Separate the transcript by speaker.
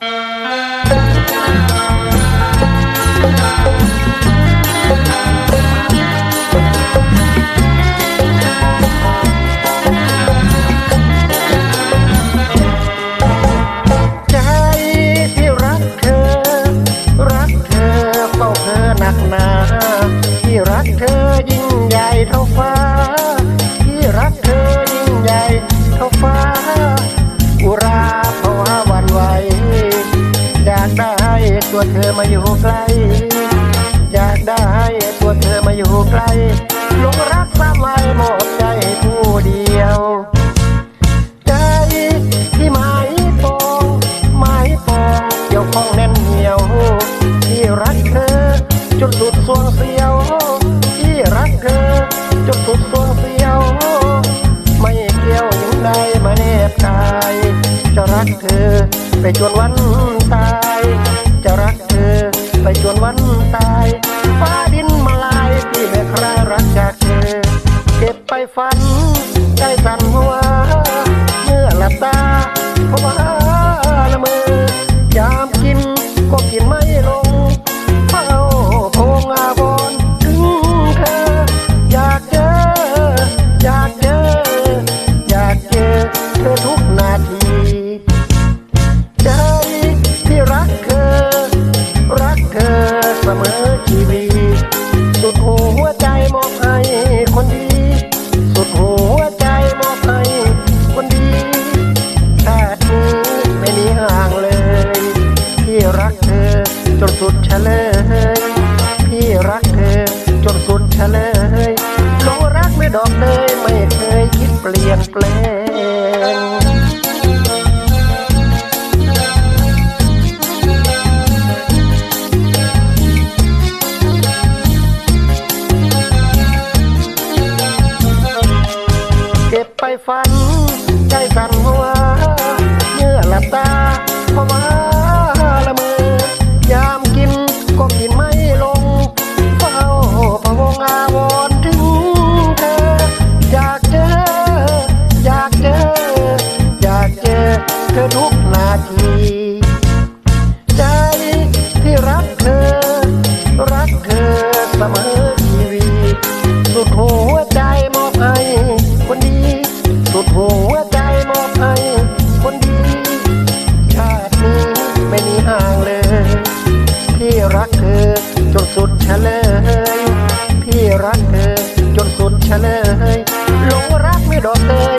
Speaker 1: ใตัวเธอมาอยู่ใกล้ อยากได้ตัวเธอมาอยู่ใกล้หลงรักสามวัยหมดใจผู้เดียว ใจที่หมายปองหมายปองเกี่ยวข้องแน่นเหนียว ที่รักเธอจนสุดสวงเสียว ที่รักเธอจนสุดสวงเสียว ไม่เกี่ยวหญิงใดมาแนบกายจะรักเธอไปจนวันตาย จะรักเธอ ไปจนวันตาย ฟ้าดินมาลายที่ไม่ใครรักจากเธอ เก็บไปฝันใจสั่นหัวเมื่อหลับตาเพราะว่าละเมอยามกินก็กินไม่ลงเฝ้าโพงอาบอนถึงเธอ อยากเจอ อยากเจอ อยากเจอเธอทุก จนสุดเฉลย พี่รักเธอ จนสุดเฉลยหลงรักไม่ดอกเลยไม่เคยคิดเปลี่ยนแปลงเก็บไปฝัน ใจสั่นหัวเมื่อหลับตาเพราะว่า เธอทุกนาที ใจที่รักเธอ รักเธอเสมอชีวีสุดหัวใจมอบให้คนดี สุดหัวใจมอบให้คนดี ชาตินี้ไม่มีห่างเลย พี่รักเธอจนสุดเฉลย พี่รักเธอจนสุดเฉลยหลงรักไม่ดอกเลย